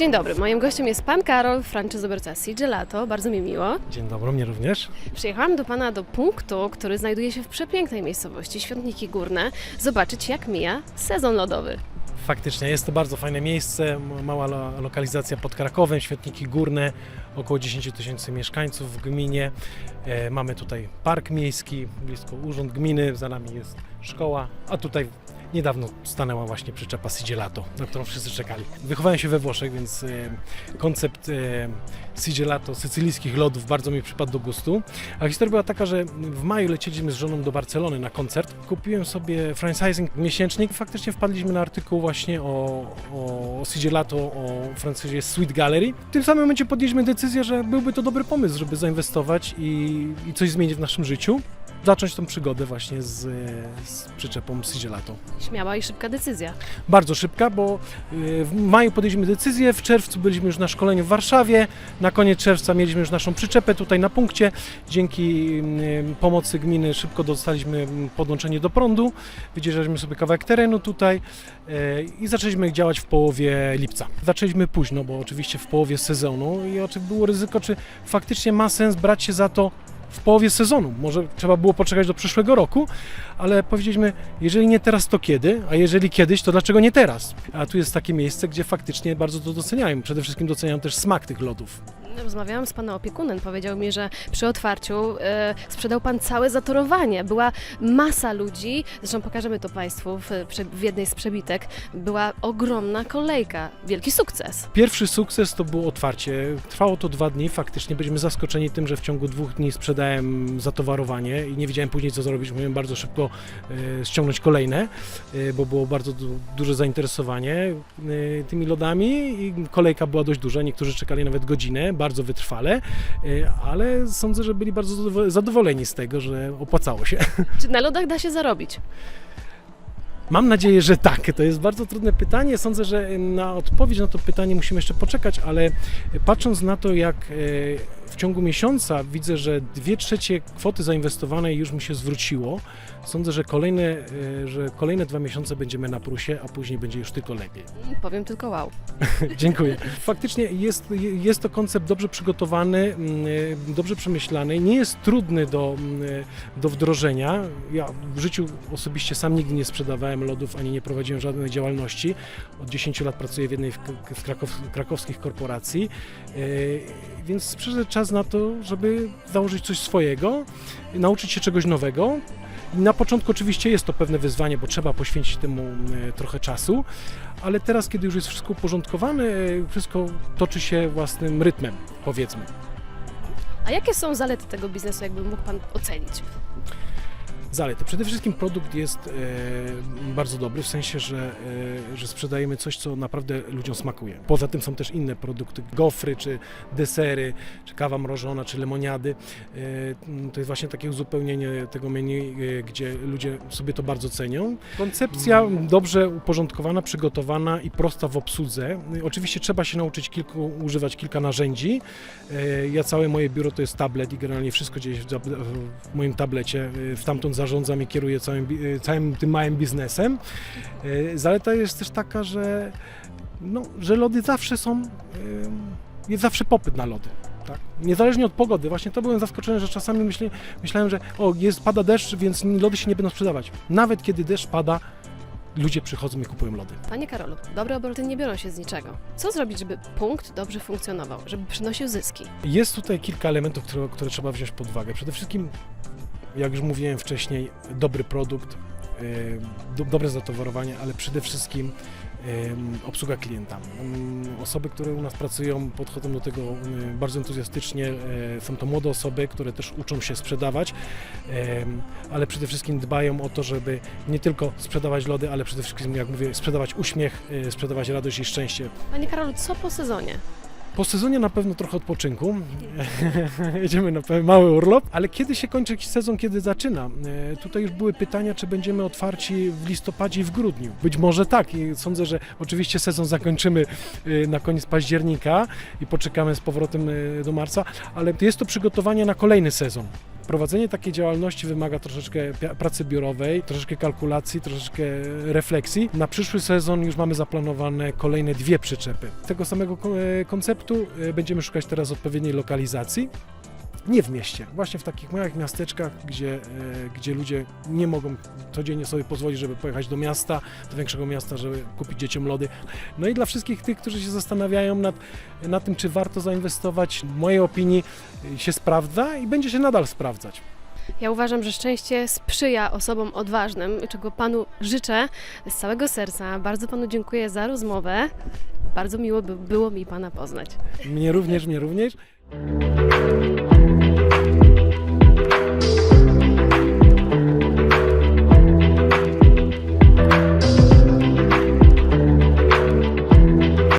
Dzień dobry, moim gościem jest pan Karol, franczyzobiorca Gelato. Bardzo mi miło. Dzień dobry, mnie również. Przyjechałam do pana do punktu, który znajduje się w przepięknej miejscowości, Świątniki Górne, zobaczyć jak mija sezon lodowy. Faktycznie jest to bardzo fajne miejsce, mała lo- lokalizacja pod Krakowem, Świetniki Górne, około 10 tysięcy mieszkańców w gminie. E, mamy tutaj park miejski, blisko urząd gminy, za nami jest szkoła, a tutaj niedawno stanęła właśnie przyczepa Sigelato, na którą wszyscy czekali. Wychowałem się we Włoszech, więc e, koncept e, Sigelato, sycylijskich lodów bardzo mi przypadł do gustu. A historia była taka, że w maju lecieliśmy z żoną do Barcelony na koncert. Kupiłem sobie franchising miesięcznik. Faktycznie wpadliśmy na artykuł właśnie o, o o francuzie Sweet Gallery. W tym samym momencie podjęliśmy decyzję, że byłby to dobry pomysł, żeby zainwestować i, i coś zmienić w naszym życiu. Zacząć tą przygodę właśnie z, z przyczepą Sigelato. Śmiała i szybka decyzja. Bardzo szybka, bo y, w maju podjęliśmy decyzję, w czerwcu byliśmy już na szkoleniu w Warszawie, na koniec czerwca mieliśmy już naszą przyczepę tutaj na punkcie. Dzięki y, pomocy gminy szybko dostaliśmy mm, podłączenie do prądu, wydzierżaliśmy sobie kawałek terenu tutaj i zaczęliśmy działać w połowie lipca. Zaczęliśmy późno, bo oczywiście w połowie sezonu i oczywiście było ryzyko, czy faktycznie ma sens brać się za to w połowie sezonu. Może trzeba było poczekać do przyszłego roku, ale powiedzieliśmy, jeżeli nie teraz, to kiedy? A jeżeli kiedyś, to dlaczego nie teraz? A tu jest takie miejsce, gdzie faktycznie bardzo to doceniają. Przede wszystkim doceniają też smak tych lodów. Rozmawiałam z pana opiekunem, powiedział mi, że przy otwarciu e, sprzedał pan całe zatorowanie. Była masa ludzi, zresztą pokażemy to państwu w, w jednej z przebitek. Była ogromna kolejka, wielki sukces. Pierwszy sukces to było otwarcie. Trwało to dwa dni. Faktycznie byliśmy zaskoczeni tym, że w ciągu dwóch dni sprzedałem zatowarowanie i nie wiedziałem później, co zrobić. Musiałem bardzo szybko e, ściągnąć kolejne, e, bo było bardzo du- duże zainteresowanie e, tymi lodami i kolejka była dość duża. Niektórzy czekali nawet godzinę, bardzo wytrwale, e, ale sądzę, że byli bardzo zadowo- zadowoleni z tego, że opłacało się. Czy na lodach da się zarobić? Mam nadzieję, że tak. To jest bardzo trudne pytanie. Sądzę, że na odpowiedź na to pytanie musimy jeszcze poczekać, ale patrząc na to, jak e, w ciągu miesiąca widzę, że dwie trzecie kwoty zainwestowanej już mi się zwróciło, sądzę, że kolejne, e, że kolejne dwa miesiące będziemy na plusie, a później będzie już tylko lepiej. Powiem tylko wow. Dziękuję. Faktycznie jest, jest to koncept dobrze przygotowany, mm, e, dobrze przemyślany, nie jest trudny do, mm, e, do wdrożenia. Ja w życiu osobiście sam nigdy nie sprzedawałem lodów, ani nie prowadziłem żadnej działalności. Od 10 lat pracuję w jednej z krakow, krakowskich korporacji, więc przyszedł czas na to, żeby założyć coś swojego, nauczyć się czegoś nowego. Na początku oczywiście jest to pewne wyzwanie, bo trzeba poświęcić temu e, trochę czasu, ale teraz, kiedy już jest wszystko uporządkowane, e, wszystko toczy się własnym rytmem, powiedzmy. A jakie są zalety tego biznesu, jakby mógł pan ocenić? Zalety. Przede wszystkim produkt jest e, bardzo dobry, w sensie, że, e, że sprzedajemy coś, co naprawdę ludziom smakuje. Poza tym są też inne produkty, gofry, czy desery, czy kawa mrożona, czy lemoniady. E, to jest właśnie takie uzupełnienie tego menu, gdzie ludzie sobie to bardzo cenią. Koncepcja dobrze uporządkowana, przygotowana i prosta w obsłudze. Oczywiście trzeba się nauczyć kilku, używać kilka narzędzi. Ja całe moje biuro to jest tablet i generalnie wszystko dzieje się w moim tablecie. W tamtąd zarządzam i kieruję całym, e, całym tym małym biznesem. E, Zaleta jest też taka, że, no, że lody zawsze są, e, jest zawsze popyt na lody. Tak? Niezależnie od pogody. Właśnie to byłem zaskoczony, że czasami myśli, myślałem, że o, jest, pada deszcz, więc lody się nie będą sprzedawać. Nawet kiedy deszcz pada, ludzie przychodzą i kupują lody. Panie Karolu, dobre obroty nie biorą się z niczego. Co zrobić, żeby punkt dobrze funkcjonował, żeby przynosił zyski? Jest tutaj kilka elementów, które, które trzeba wziąć pod uwagę. Przede wszystkim, jak już mówiłem wcześniej, dobry produkt, do, dobre zatowarowanie, ale przede wszystkim obsługa klienta. Yy, Osoby, które u nas pracują, podchodzą do tego bardzo entuzjastycznie. Yy, Są to młode osoby, które też uczą się sprzedawać, ale przede wszystkim dbają o to, żeby nie tylko sprzedawać lody, ale przede wszystkim, jak mówię, sprzedawać uśmiech, yy, sprzedawać radość i szczęście. Panie Karolu, co po sezonie? Po sezonie na pewno trochę odpoczynku. Jedziemy na mały urlop, ale kiedy się kończy sezon, kiedy zaczyna? E, Tutaj już były pytania, czy będziemy otwarci w listopadzie i w grudniu. Być może tak i sądzę, że oczywiście sezon zakończymy e, na koniec października i poczekamy z powrotem e, do marca, ale jest to przygotowanie na kolejny sezon. Prowadzenie takiej działalności wymaga troszeczkę pracy biurowej, troszeczkę kalkulacji, troszeczkę refleksji. Na przyszły sezon już mamy zaplanowane kolejne dwie przyczepy. Tego samego e, konceptu e, będziemy szukać teraz odpowiedniej lokalizacji. Nie w mieście, właśnie w takich małych miasteczkach, gdzie, e, gdzie ludzie nie mogą codziennie sobie pozwolić, żeby pojechać do miasta, do większego miasta, żeby kupić dzieciom lody. No i dla wszystkich tych, którzy się zastanawiają nad, nad tym, czy warto zainwestować, w mojej opinii y, się sprawdza i będzie się nadal sprawdzać. Ja uważam, że szczęście sprzyja osobom odważnym, czego Panu życzę z całego serca. Bardzo Panu dziękuję za rozmowę. Bardzo miło by było mi Pana poznać. Mnie również, mnie również.